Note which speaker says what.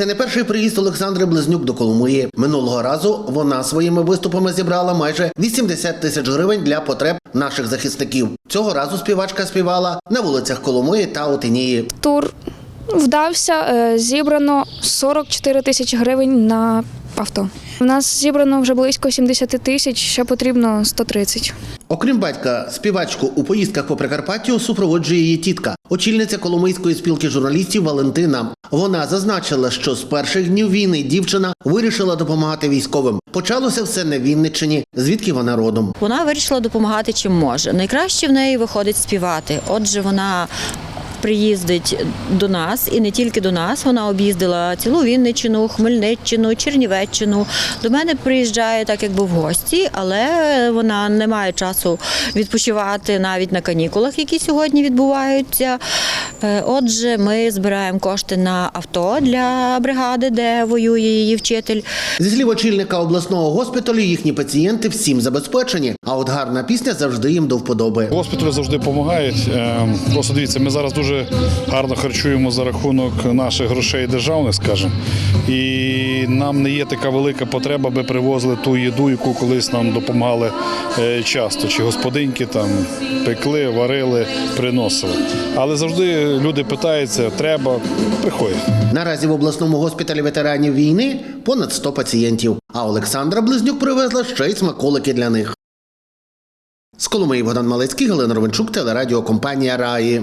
Speaker 1: Це не перший приїзд Олександри Близнюк до Коломиї. Минулого разу вона своїми виступами зібрала майже 80 тисяч гривень для потреб наших захисників. Цього разу співачка співала на вулицях Коломиї та Отинії.
Speaker 2: Тур вдався, е, зібрано 44 тисячі гривень на авто. У нас зібрано вже близько 70 тисяч, ще потрібно 130.
Speaker 1: Окрім батька, співачку у поїздках по Прикарпаттю супроводжує її тітка, очільниця Коломийської спілки журналістів Валентина. Вона зазначила, що з перших днів війни дівчина вирішила допомагати військовим. Почалося все на Вінниччині, звідки вона родом.
Speaker 3: Вона вирішила допомагати чим може. Найкраще в неї виходить співати. Отже, вона приїздить до нас і не тільки до нас. Вона об'їздила цілу Вінниччину, Хмельниччину, Чернівеччину. До мене приїжджає так, якби в гості, але вона не має часу відпочивати навіть на канікулах, які сьогодні відбуваються. Е, Отже, ми збираємо кошти на авто для бригади, де воює її вчитель.
Speaker 1: Зі слів очільника обласного госпіталю, їхні пацієнти всім забезпечені, а от гарна пісня завжди їм до вподоби.
Speaker 4: Госпіталі завжди допомагають. Е, Просто дивіться, ми зараз дуже гарно харчуємо за рахунок наших грошей державних, скажімо. І нам не є така велика потреба, аби привозили ту їду, яку колись нам допомагали часто. Чи господинки там пекли, варили, приносили. Але завжди люди питаються, треба, приходять.
Speaker 1: Наразі в обласному госпіталі ветеранів війни понад 100 пацієнтів. А Олександра Близнюк привезла ще й смаколики для них. З Коломиї Богдан Малецький, Галина Ровенчук, телерадіокомпанія Раї.